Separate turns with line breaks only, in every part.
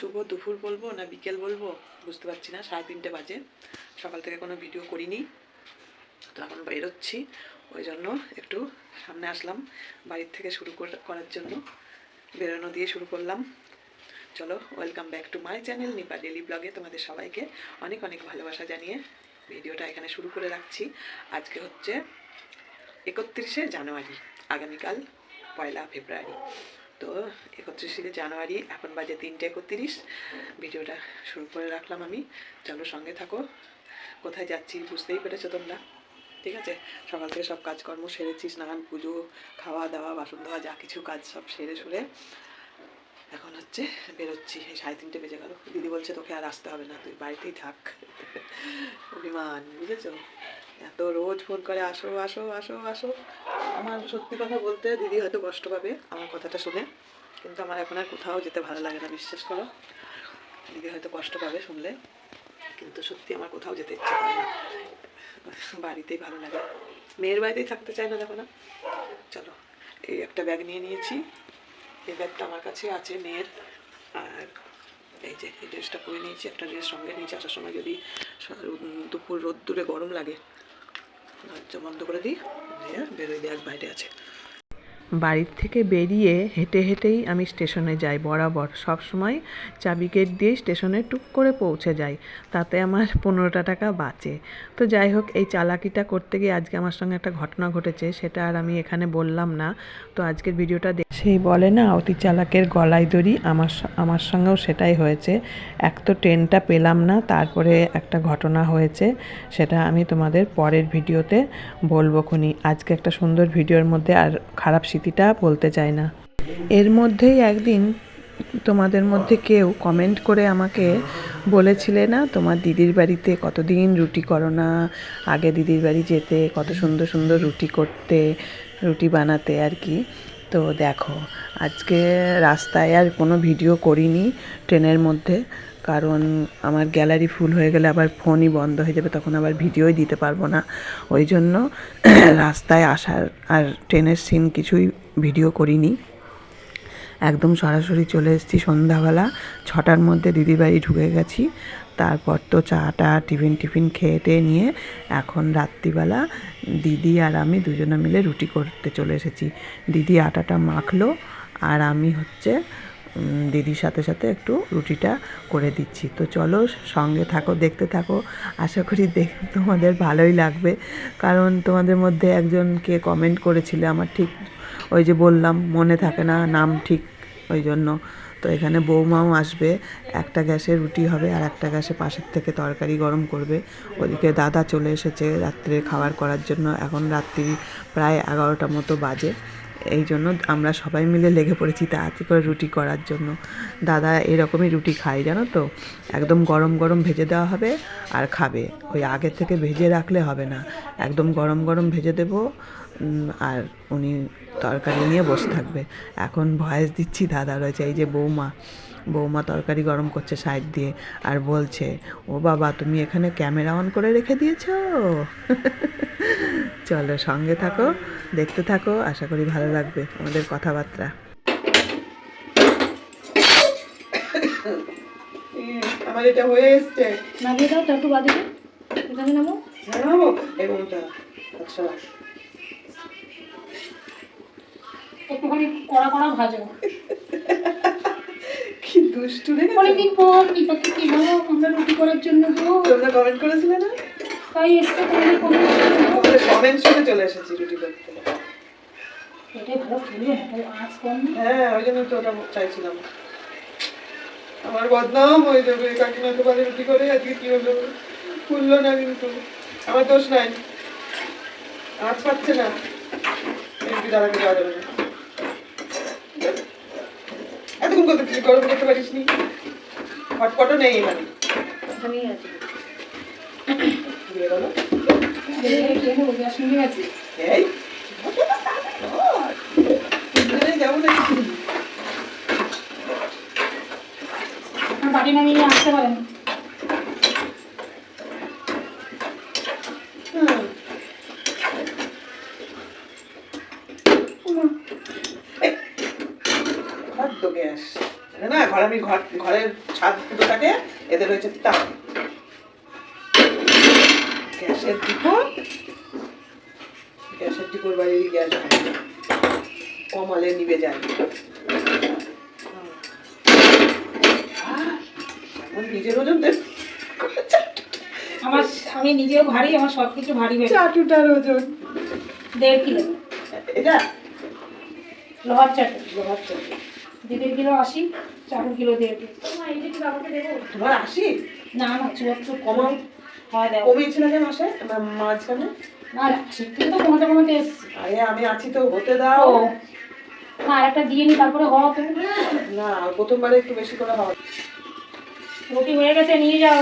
শুভ দুপুর বলব না বিকেল বলব? বুঝতে পারছি না, সাড়ে তিনটে বাজে। সকাল থেকে কোনো ভিডিও করিনি, তো এখন বেরোচ্ছি। ওই জন্য একটু সামনে আসলাম, বাড়ির থেকে শুরু কর- করার জন্য। বেরোনো দিয়ে শুরু করলাম। চলো welcome back to my channel Nipa daily ব্লগে তোমাদের সবাইকে অনেক অনেক ভালোবাসা জানিয়ে ভিডিওটা এখানে শুরু করে রাখছি। আজকে হচ্ছে একত্রিশে জানুয়ারি, আগামীকাল পয়লা ফেব্রুয়ারি। তো একত্রিশে জানুয়ারি, এখন বাজে তিনটে একত্রিশ। ভিডিওটা শুরু করে রাখলাম আমি। চলো সঙ্গে থাকো। কোথায় যাচ্ছি বুঝতেই পেরেছ তোমরা? ঠিক আছে? সকাল থেকে সব কাজকর্ম সেরেছি, স্নান, পুজো, খাওয়া দাওয়া, বাসন ধোয়া, যা কিছু কাজ সব সেরে সুরে এখন হচ্ছে বেরোচ্ছি। এই সাড়ে তিনটে বেজে গেল। দিদি বলছে, তোকে আর আসতে হবে না, তুই বাড়িতেই থাক। অভিমান, বুঝেছ? এত রোজ ফোন করে আসো আসো আসো আসো। আমার সত্যি কথা বলতে দিদি হয়তো কষ্ট পাবে আমার কথাটা শুনে, কিন্তু আমার এখন আর কোথাও যেতে ভালো লাগে না, বিশ্বাস করো। দিদি হয়তো কষ্ট পাবে শুনলে, কিন্তু সত্যি আমার কোথাও যেতে ইচ্ছে করে না। বাড়িতেই ভালো লাগে। মেয়ের বাড়িতেই থাকতে চায় না দেখো না। চলো, এই একটা ব্যাগ নিয়ে নিয়েছি। এই ব্যাগটা আমার কাছে আছে মেয়ের। আর এই যে, এই ড্রেসটা পরে নিয়েছি, একটা ড্রেস সঙ্গে নিয়েছি। আসার সময় যদি দুপুর রোদ্দুরে গরম লাগে দরজা বন্ধ করে দিই দিয়ে বেরোই এক বাইরে আছে। বাড়ির থেকে বেরিয়ে হেঁটে হেঁটেই আমি স্টেশনে যাই বরাবর। সব সময় চাবি গেট দিয়ে স্টেশনে টুক করে পৌঁছে যাই, তাতে আমার পনেরোটা টাকা বাঁচে। তো যাই হোক, এই চালাকিটা করতে গিয়ে আজকে আমার সঙ্গে একটা ঘটনা ঘটেছে, সেটা আর আমি এখানে বললাম না। তো আজকের ভিডিওটা দেখ সেই বলে না, অতি চালাকের গলায় দড়ি, আমার আমার সঙ্গেও সেটাই হয়েছে। এক তো ট্রেনটা পেলাম না, তারপরে একটা ঘটনা হয়েছে, সেটা আমি তোমাদের পরের ভিডিওতে বলব খুনি। আজকে একটা সুন্দর ভিডিওর মধ্যে আর খারাপ স্মৃতিটা বলতে চাই না। এর মধ্যেই একদিন তোমাদের মধ্যে কেউ কমেন্ট করে আমাকে বলেছিলে না, তোমার দিদির বাড়িতে কতদিন রুটি করো না? আগে দিদির বাড়ি যেতে, কত সুন্দর সুন্দর রুটি করতে, রুটি বানাতে আর কি? তো দেখো, আজকে রাস্তায় আর কোনো ভিডিও করিনি, ট্রেনের মধ্যে। কারণ আমার গ্যালারি ফুল হয়ে গেলে আবার ফোনই বন্ধ হয়ে যাবে, তখন আবার ভিডিওই দিতে পারব না। ওই জন্য রাস্তায় আসার আর ট্রেনের সিন কিছুই ভিডিও করিনি। একদম সরাসরি চলে এসেছি সন্ধ্যাবেলা, ছটার মধ্যে দিদির বাড়ি ঢুকে গেছি। তারপর তো চাটা, টিফিন টিফিন খেয়ে টেয়ে নিয়ে এখন রাত্রিবেলা দিদি আর আমি দুজনে মিলে রুটি করতে চলে এসেছি। দিদি আটাটা মাখলো আর আমি হচ্ছে দিদির সাথে সাথে একটু রুটিটা করে দিচ্ছি। তো চলো সঙ্গে থাকো, দেখতে থাকো। আশা করি দেখ, তোমাদের ভালোই লাগবে। কারণ তোমাদের মধ্যে একজনকে কমেন্ট করেছিলে, আমার ঠিক ওই যে বললাম, মনে থাকে না নাম ঠিক ওই জন্য। তো এখানে বৌমাও আসবে, একটা গ্যাসে রুটি হবে আর একটা গ্যাসে পাশের থেকে তরকারি গরম করবে। ওদিকে দাদা চলে এসেছে রাত্রে খাবার করার জন্য, এখন রাত্রি প্রায় এগারোটা মতো বাজে। এই জন্য আমরা সবাই মিলে লেগে পড়েছি তাড়াতাড়ি করে রুটি করার জন্য। দাদা এরকমই রুটি খায়, জানো তো? একদম গরম গরম ভেজে দেওয়া হবে আর খাবে। ওই আগে থেকে ভেজে রাখলে হবে না। একদম গরম গরম ভেজে দেবো আর উনি তরকারি নিয়ে বসে থাকবে। এখন ভয়েস দিচ্ছি দাদা রয়েছে, এই যে বৌমা। বৌমা তরকারি গরম করছে সাইড দিয়ে আর বলছে, ও বাবা, তুমি এখানে ক্যামেরা অন করে রেখে দিয়েছ? চলো সঙ্গে থাকো দেখতে থাকো আশা করি ভালো লাগবে আমাদের কথাবার্তা। আমার এটা হয়ে এসছে।
নামিয়ে দাও বাদিকে এখানে নামো।
এবংটা আচ্ছা।
একটুখানি কড়া কড়া ভাজো।
কি দুষ্টু রে।
অনেকদিন পর নিপাকে কি হলো আমরা রুটি করার জন্য গো
তোমরা কমেন্ট করেছিলে না?
তাই এসছে তোমাদের কোনো
কমেন্ট শুনে চলে এসেছি রুটি করতে।
এটাই ভালো ফুলবে না তাই আঁচ কম
হ্যাঁ ওই জন্য তো ওটা চাইছিলাম। আমার বদনাম হয়ে যাবে কাকিমা তো বাড়ি রুটি করে আজকে কি হলো? ফুললো না কিন্তু আমার দোষ নাই। আজ পাচ্ছে না। এমপি দাদাকে দেওয়া যাবে না। এতক্ষণ করতে গরম করতে পারিস নি হটপটও নেই মানে
এখানেই আছে।
দিয়ে গেল
এই। নামিয়ে আসতে পারেন।
ঘরে আমি ঘর ঘরের ছাদ ফুটো থাকে এদের হয়েছে তাপ। গ্যাসের ডিপো গ্যাসের ডিপোর বাইরে গ্যাস কমালে নিবে যায়। এখন নিজের ওজন দেখ।
আমার আমি নিজেও ভারী আমার সব কিছু ভারী। বেড়ে
চাটুটার ওজন।
দেড় কিলো।
এটা?
লোহার চাটু।
লোহার চাটু।
দিদির কিলো আশি চাটুর কিলো দেড়। কিলো
তোমার আসি
না না চুয়াত্তর
কমাও। মাঝখানে
না কমাতে কমাতে
আরে আমি আছি তো হতে দাও।
না আরেকটা দিয়ে নি তারপরে হওয়া
না প্রথমবারে একটু বেশি করে হবে
রুটি হয়ে গেছে নিয়ে যাও।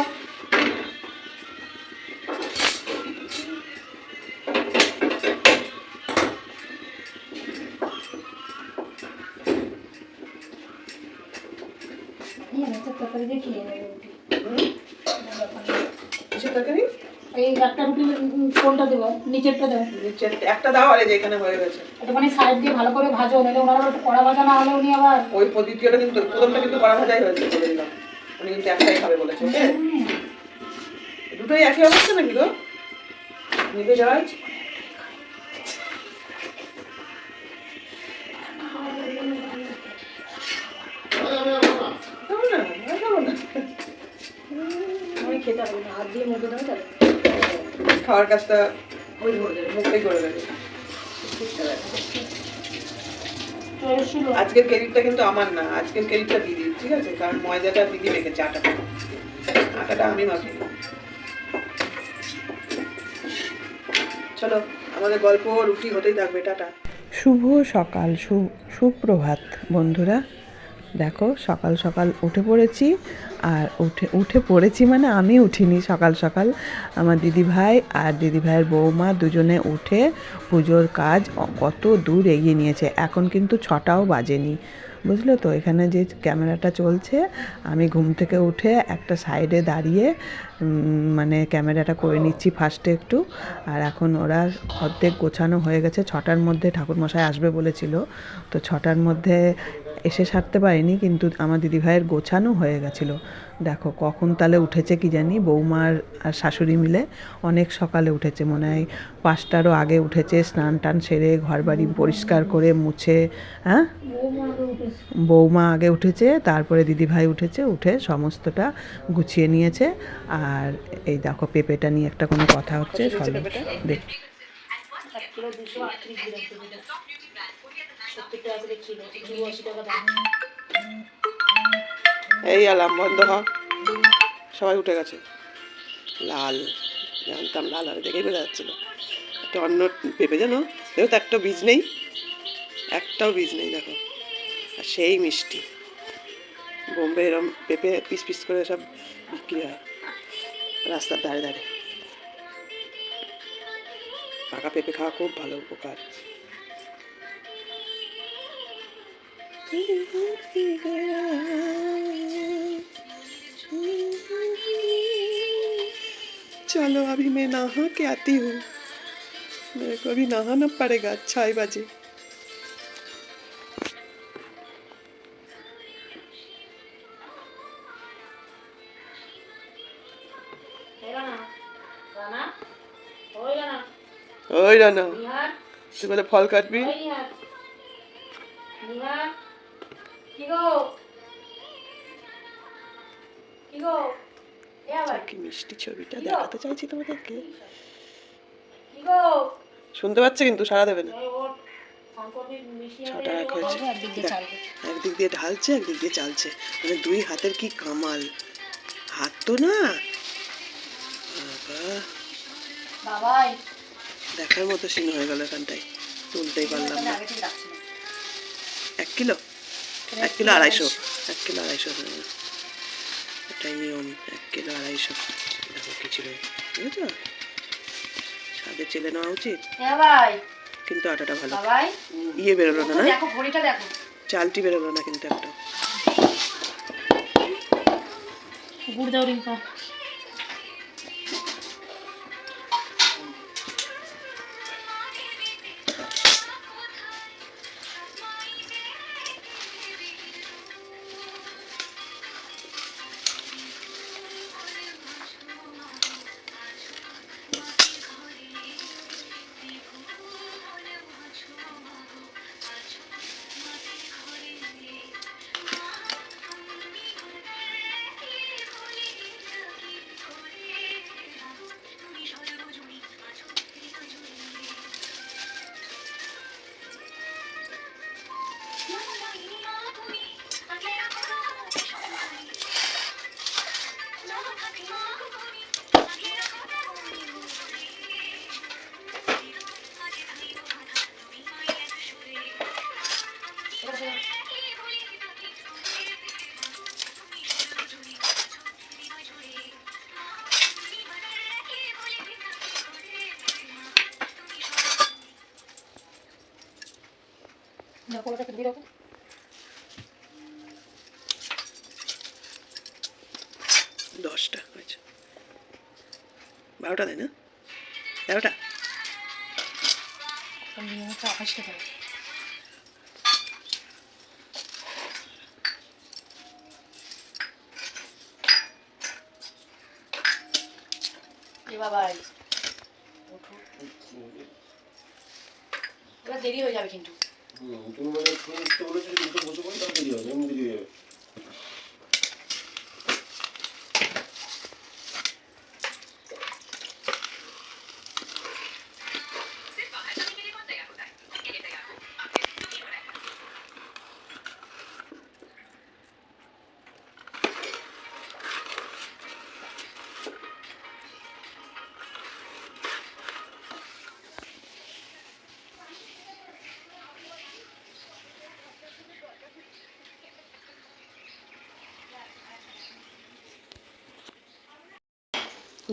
কোনটা দেবো নিচেরটা দেবো।
নিচে একটা দাও আরে যেখানে হয়ে গেছে।
একটুখানি সাইড দিয়ে ভালো করে ভাজো নাহলে ওনার একটু কড়া ভাজা না হলে উনি আবার
ওই দ্বিতীয়টা কিন্তু প্রথমটা কিন্তু কড়া ভাজাই হয়েছে বলে দিলাম। উনি কিন্তু একটাই খাবে বলেছে ওকে? দুটোই একই অবস্থা নাকি গো? নিতে যাওয়াই খাব না, আর খাব না।
আমি খেতে হবে না হাত দিয়ে মুখে দেবো তাহলে।
খাওয়ার কাজটা ওই মুখেই করে দেবে। আজকের ক্রেডিটটা কিন্তু আমার না, আজকের ক্রেডিটটা দিদি ঠিক আছে? কারণ ময়দাটা দিদি রেখেছে আটাটা। আটাটা আমি মাখি। চলো, আমাদের গল্প রুটি হতেই থাকবে, টাটা। শুভ সকাল সুপ্রভাত, বন্ধুরা। দেখো, সকাল সকাল উঠে পড়েছি। আর উঠে উঠে পড়েছি মানে আমি উঠিনি সকাল সকাল। আমার দিদি ভাই আর দিদি ভাইয়ের বৌমা দুজনে উঠে পুজোর কাজ কত দূর এগিয়ে নিয়েছে। এখন কিন্তু ছটাও বাজেনি। বুঝলে তো? এখানে যে ক্যামেরাটা চলছে, আমি ঘুম থেকে উঠে একটা সাইডে দাঁড়িয়ে মানে ক্যামেরাটা করে নিচ্ছি ফার্স্টে একটু। আর এখন ওরা অর্ধেক গোছানো হয়ে গেছে। ছটার মধ্যে ঠাকুরমশাই আসবে বলেছিল। তো ছটার মধ্যে এসে সারতে পারিনি কিন্তু আমার দিদিভাইয়ের গোছানো হয়ে গেছিল। দেখো কখন তাহলে উঠেছে কি জানি বৌমার আর শাশুড়ি মিলে অনেক সকালে উঠেছে। মনে হয় পাঁচটারও আগে উঠেছে স্নান টান সেরে ঘর বাড়ি পরিষ্কার করে মুছে হ্যাঁ?
বৌমা আগে উঠেছে
বৌমা আগে উঠেছে তারপরে দিদিভাই উঠেছে উঠে সমস্তটা গুছিয়ে নিয়েছে। আর এই দেখো পেঁপেটা নিয়ে একটা কোনো কথা হচ্ছে দেখ। এই আলাম, বন্ধ হ সবাই উঠে গেছে। লাল, জানতাম লাল হবে দেখেই বোঝা যাচ্ছিল। একটা অন্য পেঁপে জানো? দেখো তো, একটা বীজ নেই। একটাও বীজ নেই, দেখো। আর সেই মিষ্টি। বোম্বে এরম পেঁপে পিস পিস করে সব বিক্রি হয়। রাস্তার ধারে ধারে। পাকা পেঁপে খাওয়া খুব ভালো উপকার। चलो अभी मैं नहा के आती हूँ मेरे को अभी नहाना पड़ेगा छः बजे
রানা রানা ওই রানা
ওই রানা
নিহার
তুই বলে ফল কাটবি
কি গো কি গো
কি মিষ্টি ছবিটা দেখাতে চাইছি তোমাদেরকে। শুনতে পাচ্ছে কিন্তু সারা দেবে না। ছটা এক হয়েছে।
একদিক দিয়ে
ঢালছে একদিক দিয়ে চালছে। মানে দুই হাতের কি কামাল? হাত তো না। দেখার মতো সিন হয়ে গেল এখানটায়। তুলতেই পারলাম না। এক কিলো? এক কিলো আড়াইশো এক কিলো আড়াইশো হ্যাঁ এটাই নিয়ম এক কিলো আড়াইশো। দেখো কি ছিল। বুঝেছ? সাদে চেলে নেওয়া উচিত। কিন্তু আটাটা ভালো। ইয়ে বেরোলো না না
দেখো।
চালটি বেরোলো না কিন্তু একটা।
গুড় দাও রিঙ্কা। ওটা দিয়ে রাখো।
দশটা হয়েছে। বারোটা দেয় না? তেরোটা
মিনিমামটা আঠাশ এবার দেরি হয়ে যাবে কিন্তু।
তুমি মানে বসে পড়ি, তাহলে দেরি হবে, এমনি দেরি হয়ে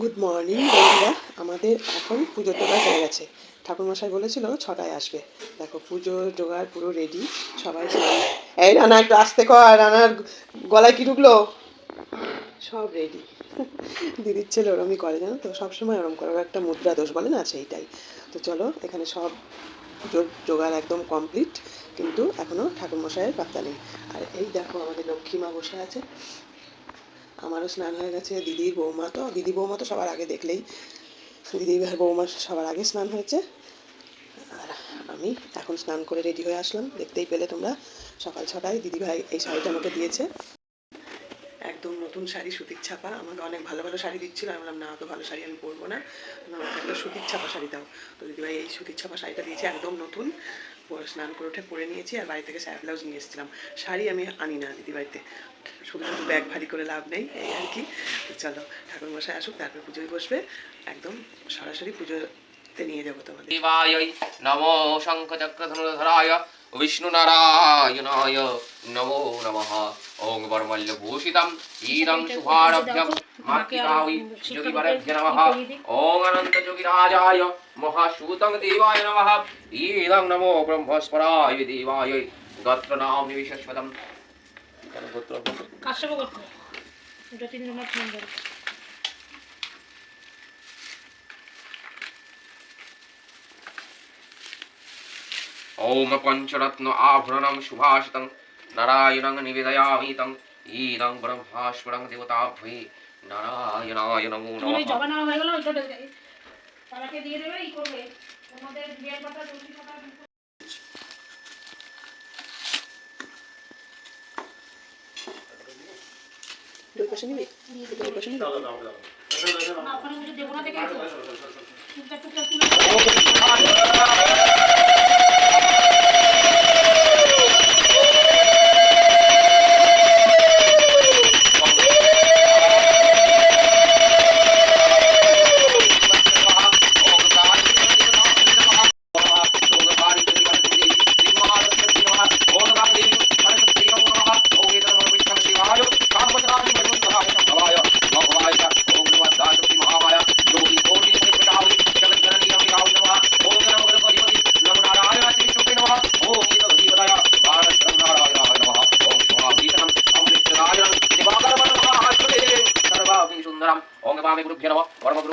গুড মর্নিং বন্ধুরা। আমাদের এখন পুজোর জোগাড় হয়ে গেছে। ঠাকুরমশাই বলেছিল ছটায় আসবে। দেখো পুজো জোগাড় পুরো রেডি সবাই এই রানা, একটু আসতে কর, রানার গলায় কি ঢুকলো? সব রেডি দিদির ছেলে ওরমই করে, জানো তো? সবসময় ওরম করে। একটা মুদ্রা দোষ বলে না? সেইটাই। তো চলো, এখানে সব পুজোর জোগাড় একদম কমপ্লিট কিন্তু এখনও ঠাকুরমশাইয়ের পাত্তা নেই। আর এই দেখো, আমাদের লক্ষ্মী মা বসে আছে। আমারও স্নান হয়ে গেছে, দিদির বৌমা তো, দিদি বৌমা তো সবার আগে দেখলেই দিদি আর বৌমা সবার আগে স্নান হয়েছে। আর আমি এখন স্নান করে রেডি হয়ে আসলাম, দেখতেই পেলে তোমরা, সকাল ছটায় দিদিভাই এই শাড়িটা আমাকে দিয়েছে। একদম নতুন শাড়ি, সুতির ছাপা, আমাকে অনেক ভালো ভালো শাড়ি দিচ্ছিল, আমি বললাম, না, অত ভালো শাড়ি আমি পরবো না। আমাকে একটা সুতির ছাপা শাড়ি দাও। তো দিদিভাই এই সুতির ছাপা শাড়িটা দিয়েছে, একদম নতুন। স্নান করে উঠে পরে নিয়েছি আর বাড়ি থেকে স্যার ব্লাউজ নিয়ে এসেছিলাম। শাড়ি আমি আনি না দিদি বাড়িতে। শুধু শুধু ব্যাগ ভারী করে লাভ নেই এই আর কি। চলো ঠাকুরমশাই আসুক তারপর পুজোয় বসবে। একদম সরাসরি পুজোতে নিয়ে যাব তোমাদের।
দেবায় নমো শঙ্খচক্রধনুধরায় বিষ্ণুনারায়ণায় নমো নমঃ। ওং বর্মল্যভূষিতম ঈদং শুভারভ্যম মাতৃকাবি যোগীবরভ্য নমঃ ওং অনন্তযোগীরাজায় মহাসূতং দেবায় নমঃ ঈদং নমো ব্রহ্মস্পরায় দেবায় গত্র নাম নিবিশস্বতম গোত্র
কাশ্যপ করতে এটা তিন নম্বর নম্বর
ॐ पञ्चरत्न आभरणं शुभाशितं नारायणं निवेदयामि तं ईदं ब्रह्मास्परं देवताभ्ये
জবা নেওয়া হয়ে গেল তারাকে দিয়ে দেবে ই করবে তোমাদের বিয়ের পাতা তুলসী পাতা
দুই পাশে নিবি দুই পাশে নিবি
না, দেবো না দেখে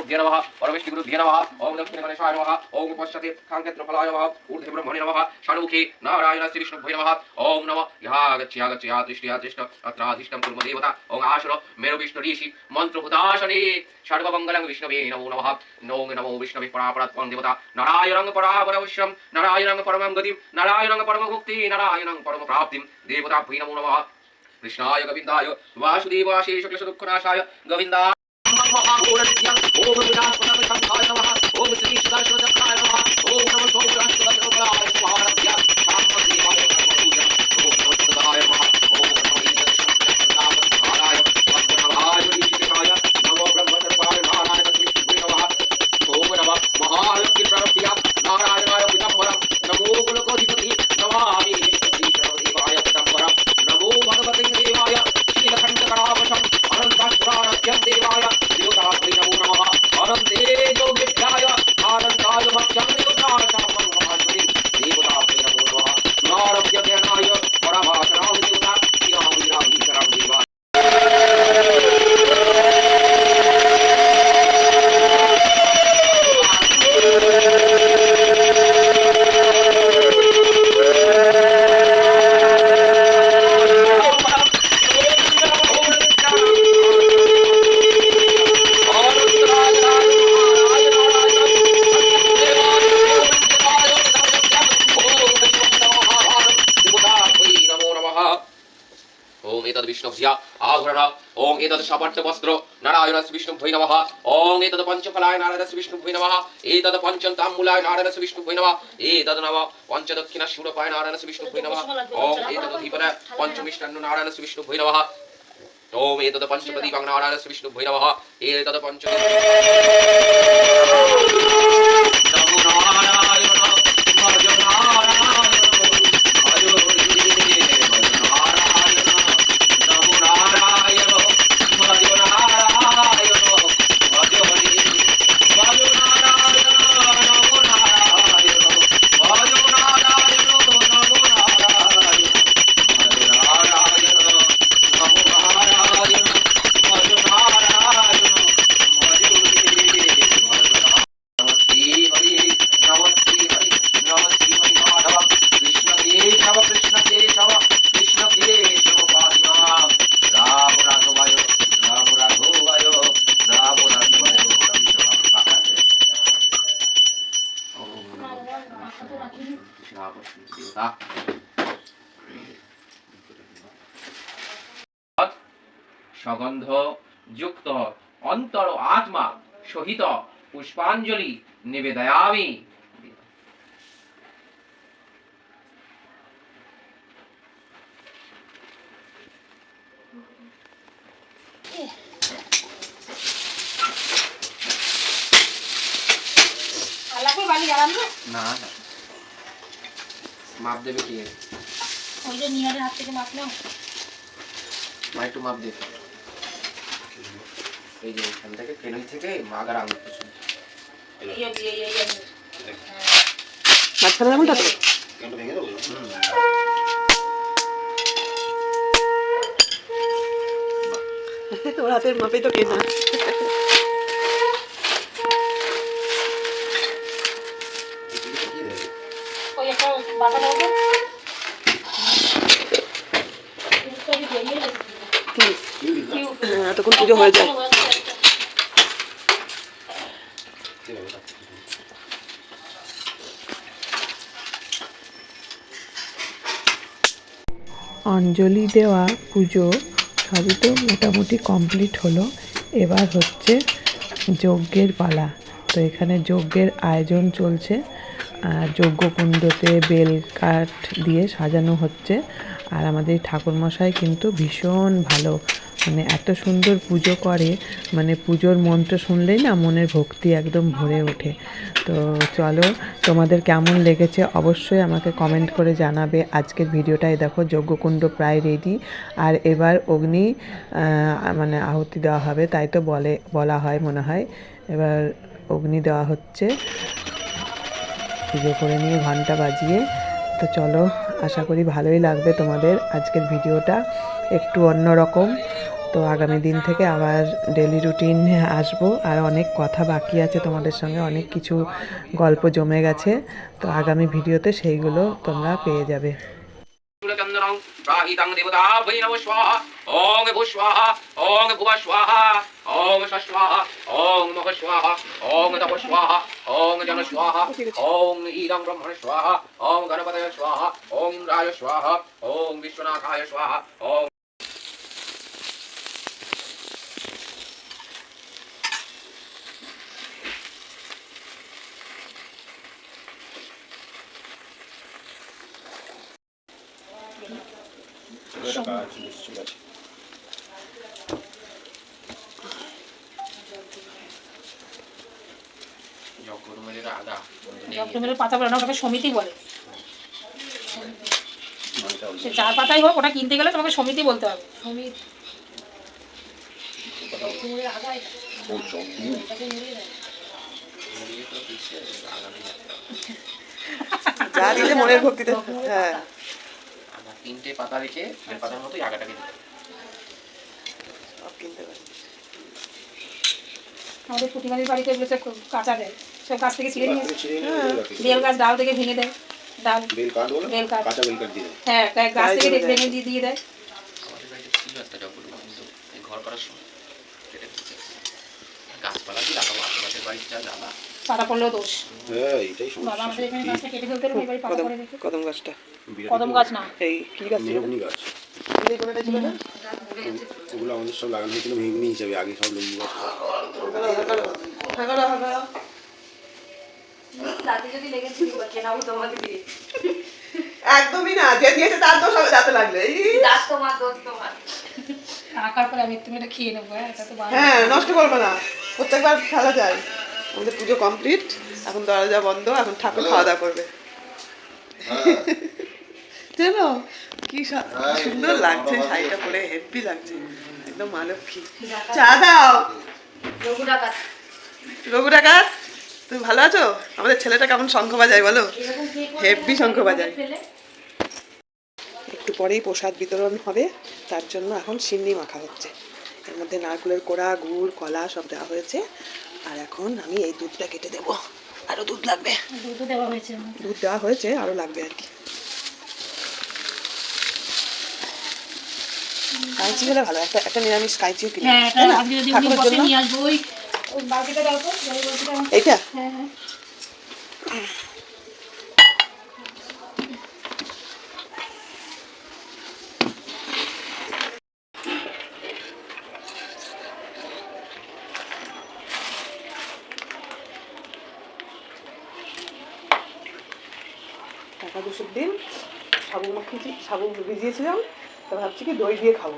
পরম গুরুভ্য নমঃ পরমেষ্টি গুরুভ্য নমঃ ওং দক্ষিণে গণেশায় নমঃ ওং পশ্চাতে কাঙ্ক্ষেত্র ফলায় নমঃ ঊর্ধ্বে ব্রহ্মণে নমঃ ষাণুখে নারায়ণ শ্রী বিষ্ণুভ্যে নমঃ ওং নমঃ ইহা গচ্ছ ইহা গচ্ছ ইহা দৃষ্টি ইহা দৃষ্ট অত্রাধিষ্ঠম কুর্ম দেবতা ওং আসর মেরু বিষ্ণু ঋষি মন্ত্রভূতাসনে সর্বমঙ্গলং বিষ্ণবে নমো নমঃ ওং নমো বিষ্ণবে পরাপরাৎপং দেবতা নারায়ণং পরাপরবিশ্বম নারায়ণং পরমং গতিম নারায়ণং পরম ভক্তি নারায়ণং नमः पूरणित्यम् ॐ विनाशनाय नमः ॐ श्री सुदर्शनचक्राय ওম এতদ বিষ্ণু জিয়া আঘুরণ ওম এতদ সপার্থ বস্ত্র। নারায়ণ বিষ্ণু ভৈ নমঃ। ওম এতদ পঞ্চফলায় নারায়ণ বিষ্ণু ভৈ নমঃ। এতদ পঞ্চতাম্বুলায় নারায়ণ বিষ্ণু ভৈ নমঃ। এতদ নম। পঞ্চদক্ষিণা শূরপায় নারায়ণ বিষ্ণু ভৈ নমঃ। ওম এতদ ধীপন পঞ্চমিষ্টান্ন নারায়ণ বিষ্ণু ভৈ নমঃ। ওম এতদ পঞ্চপদীপং নারায়ণ বিষ্ণু ভৈ
নমঃ। এতদ পঞ্চ না।
মাপ দেবে কি?
ওই যে নিয়ারের হাত থেকে মাপ নাও।
মা একটু মাপ দেবে এই যে এখান থেকে কেনুই থেকে মাগার আঙুল
এই
মাঝখানে আঙুলটা তো?
কেনটা ভেঙে দেবো
ওর হাতের মাপেই তো কেনা
কি দেবে
ওই একটা বাটা দাও তো। কিউবটা কি বেরিয়ে গেছে?
কি
কি দিবি না
কিউব।
হ্যাঁ, হয়ে যায়।
অঞ্জলি দেওয়া পুজো সবই তো মোটামুটি কমপ্লিট হলো। এবার হচ্ছে যজ্ঞের পালা। তো এখানে যজ্ঞের আয়োজন চলছে। আর যজ্ঞকুণ্ডতে বেল কাঠ দিয়ে সাজানো হচ্ছে। আর আমাদের ঠাকুরমশাই কিন্তু ভীষণ ভালো। মানে এত সুন্দর পুজো করে মানে পুজোর মন্ত্র শুনলেই না মনের ভক্তি একদম ভরে ওঠে। তো চলো, তোমাদের কেমন লেগেছে অবশ্যই আমাকে কমেন্ট করে জানাবে। আজকের ভিডিওটাই দেখো যজ্ঞকুণ্ড প্রায় রেডি আর এবার অগ্নি মানে আহুতি দেওয়া হবে, তাই তো বলে, বলা হয় মনে হয়। এবার অগ্নি দেওয়া হচ্ছে। পুজো করে নিয়ে ঘণ্টা বাজিয়ে। তো চলো, আশা করি ভালোই লাগবে তোমাদের আজকের ভিডিওটা। একটু অন্যরকম। তো আগামী দিন থেকে আবার ডেলি রুটিন আসব আর অনেক কথা বাকি আছে তোমাদের সঙ্গে অনেক কিছু গল্প জমে গেছে তো আগামী ভিডিওতে সেইগুলো তোমরা পেয়ে যাবে
ভুব স্বাহা ওং স স্বাহা ওং নখ স্বাহা ওং তপ স্বাহা ওং জন স্বাহা ওং ইদং ব্রহ্মণ স্বাহা ওং গণপতয় স্বাহা ওং ইন্দ্রায় স্বাহা ওং বিশ্বনাথায় স্বাহা ওং
এটা কাজ ঠিক আছে
জগরুমের
পাতা বলে না ওটাকে সমিতি বলে। সে চার পাতাই হোক ওটা কিনতে গেলে তোমাকে সমিতি বলতে হবে। সমিতি।
যা দিলে মনের ভক্তিতে। হ্যাঁ।
তিনটে পাতা রেখে পাতার মতোই আগাটাকে দিতে
সব কিনতে পারি।
আমাদের পুঁটিমারির বাড়িতে এগুলো কাঁচা দেয়। সব গাছ থেকে ছিঁড়ে নিয়ে
বেল
গাছ ডাল থেকে ভেঙে দেয় ডাল।
বেল কাঠ বলে
বেল কাঠ।
কাঁচা বেল কাঠ দিয়ে
হ্যাঁ গাছ থেকে ভেঙে দিয়ে। দিয়ে দেয়
ঘর করার সময় গাছপালা কি লাগাবো? আশেপাশের বাড়ির যা জ্বালা
পাতা পড়লেও দোষ।
হ্যাঁ
কদম গাছটা।
কদম গাছ না।
এই কি গাছ
ওগুলো আমাদের সব লাগানো হয়েছিল ভেঙে হিসাবে। আগে সব লেবু গাছ
যদি লেগেছে কেনাবো তোমাকে দিয়ে।
একদমই না যে দিয়েছে তার দোষ হবে যাতে লাগলে। এই
দাস তোমার দোষ তোমার। আঁকার পরে আমি তুমি এটা খেয়ে নেব হ্যাঁ এটা তো ভালো।
হ্যাঁ নষ্ট করবে না। প্রত্যেকবার খেলা যায়। আমাদের পুজো কমপ্লিট এখন দরজা বন্ধ এখন ঠাকুর খাওয়া দাওয়া করবে। জানো কি কি সুন্দর লাগছে শাড়িটা পরে হেভি লাগছে। একদম মা লক্ষ্মী। চা দাও।
রঘু ডাকাত।
রঘু ডাকাত? তুমি ভালো আছো? আমাদের ছেলেটা কেমন শঙ্খ বাজায় বলো? হেভি শঙ্খ বাজায়। একটু পরেই প্রসাদ বিতরণ হবে তার জন্য এখন সিন্নি মাখা হচ্ছে। এর মধ্যে নারকেলের কোড়া গুড় কলা সব দেওয়া হয়েছে। আর এখন আমি এই দুধটা কেটে দেবো। আরও দুধ লাগবে।
দুধও দেওয়া হয়েছে
দুধ দেওয়া হয়েছে আরও লাগবে আর কি। হলে ভালো একটা একটা নিরামিষ কাঁচিও কিনে।
হ্যাঁ
ঠাকুরের জন্য।
বালতিটা দাও তো জলের বালতিটা
এইটা?
হ্যাঁ হ্যাঁ।
দিন সাবু মাখিয়েছি সাবু ভিজিয়েছিলাম তা ভাবছি কি দই দিয়ে খাব।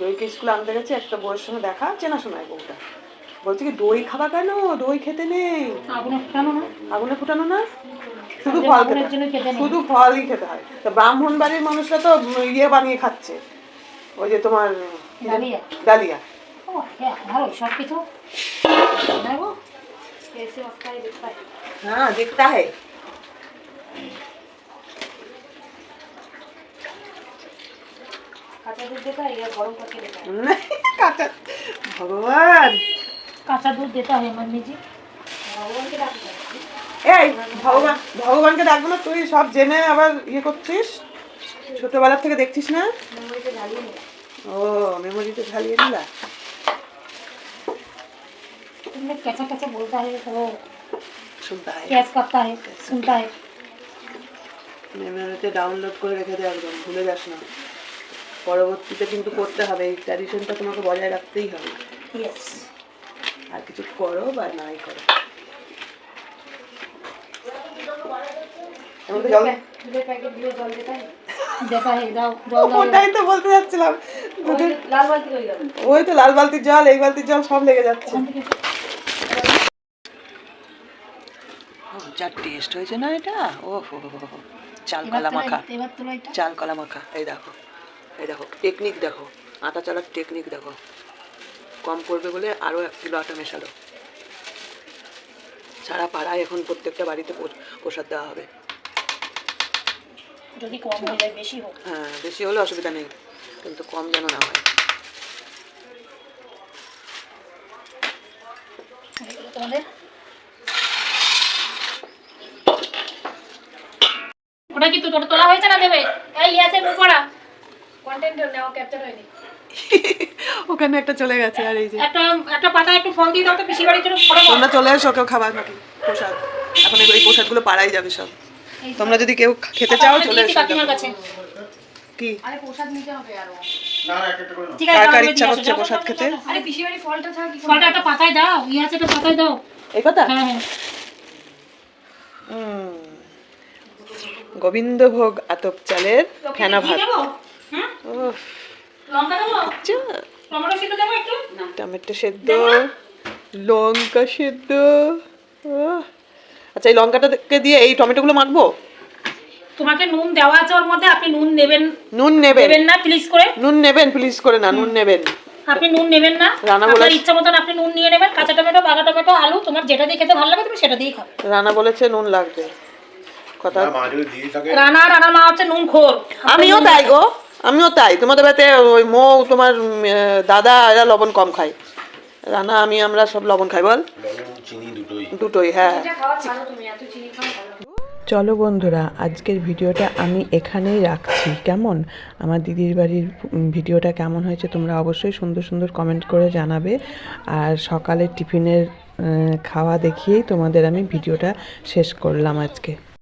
দইকে স্কুলে আনতে গেছে একটা বউয়ের সঙ্গে দেখা চেনাশোনায় বউটা। বলছে কি দই খাবা কেন দই খেতে নেই
আগুনে ফুটানো না
আগুনে ফুটানো না শুধু
যে
ফল
আগুনের
খেতে
জন্য
হয়।
খেতে নেই।
শুধু ফলই খেতে হয় তা ব্রাহ্মণ বাড়ির মানুষরা তো উম, ইয়ে বানিয়ে খাচ্ছে ওই যে তোমার কি জানি?
ডালিয়া।
ডালিয়া
ও হ্যাঁ ভালো সব কিছু দেখো कैसे लगता है दिखता है
হ্যাঁ দেখতা হে
কাঁচা দুধ देता है या गरम करके देता है
কাকা ভগবান
কাঁচা দুধ देता है मम्मी जी भगवान के डाकते हैं
এই ভগবান ভগবানকে ডাকবো না তুই সব জেনে আবার ইয়ে করছিস ছোটবেলা থেকে দেখছিস না
मेमोरी पे डालिए नहीं
ও মেমোরিতে ঢালিয়ে নিলা
तुमने कैसा कैसा बोलता है वो
শুনতে হয়
कैस करता है सुनता है
মেমোরিতে ডাউনলোড করে রেখে দে একদম ভুলে যাস না পরবর্তীতে কিন্তু করতে হবে এই ট্র্যাডিশনটা তোমাকে বজায় রাখতেই হবে
यस
আর কিছু করো বা নাই করো। ওই তো লাল বালতির এই বালতির সব লেগে যাচ্ছে। টেস্ট হয়েছে না এটা? ও চাল কলা মাখা। চাল কলা মাখা। এই দেখো এই দেখো টেকনিক দেখো। আটা চালার টেকনিক দেখো। করবে বলে আরও এক কিলো আটা মেশালো। সারা পাড়ায় এখন প্রত্যেকটা বাড়িতে প্রসাদ দেওয়া হবে।
যদি কম হয়ে বেশি হোক।
হ্যাঁ বেশি হলে অসুবিধা নেই কিন্তু কম যেন না হয়।
তোমাদের? ওটা কি তো তোলা হয়েছে না দেবে? এই ইয়াসে মুখ কন্টেন্ট নেওয়া ক্যাপচার হয়নি।
ওখানে একটা চলে গেছে আর এই যে।
একটা একটা পাতা একটু ফল দিয়ে দাও তো পিসি বাড়ির জন্য বড়।
তোমরা চলে এসো কেউ খাবার নাকি? প্রসাদ। এখন এই প্রসাদগুলো পাড়াই যাবে সব। তোমরা যদি কেউ খেতে চাও চলে এসো।
কাকিমার কাছে।
কি?
কার
ইচ্ছা করছে প্রসাদ খেতে?
যাও, যাও। আরে পিসি বাড়ি ফলটা ছাড়া কি ফলটা একটা পাতায় দাও ইয়াসে একটা পাতায় দাও।
এই কথা
হ্যাঁ হ্যাঁ।
গোবিন্দভোগ আতপ চালের ফেনা ভাত। যা,
টমেটো সিদ্ধ
লঙ্কা সেদ্ধ। আচ্ছা এই লঙ্কাটাকে দিয়ে এই টমেটোগুলো মাখবো?
তোমাকে নুন দেওয়া আছে ওর মধ্যে আপনি নুন নেবেন।
নুন নেবেন।
নেবেন না প্লিজ করে।
নুন নেবেন প্লিজ করে না নুন নেবেন।
আপনি নুন নেবেন না।
রান্না
আপনার
বলে-
ইচ্ছা মতন আপনি নুন নিয়ে নেবেন কাঁচা টমেটো বাগা টমেটো আলু তোমার যেটা দিয়ে খেতে ভালো লাগে তুমি সেটা দিয়ে খাও
রানা বলেছে নুন লাগবে। কথা
রানা রানা মা হচ্ছে নুন খোর।
আমিও তাই গো। আমিও তাই, তোমাদের বাড়িতে ওই মৌ, তোমার দাদা, এরা লবণ কম খায়। রানা, আমি, আমরা সব লবণ খাই, বল?
দুটোই
হ্যাঁ।
চলো বন্ধুরা, আজকের ভিডিওটা আমি এখানেই রাখছি। কেমন? আমার দিদির বাড়ির ভিডিওটা কেমন হয়েছে তোমরা অবশ্যই সুন্দর সুন্দর কমেন্ট করে জানাবে। আর সকালের টিফিনের খাওয়া দেখিয়েই তোমাদের আমি ভিডিওটা শেষ করলাম আজকে।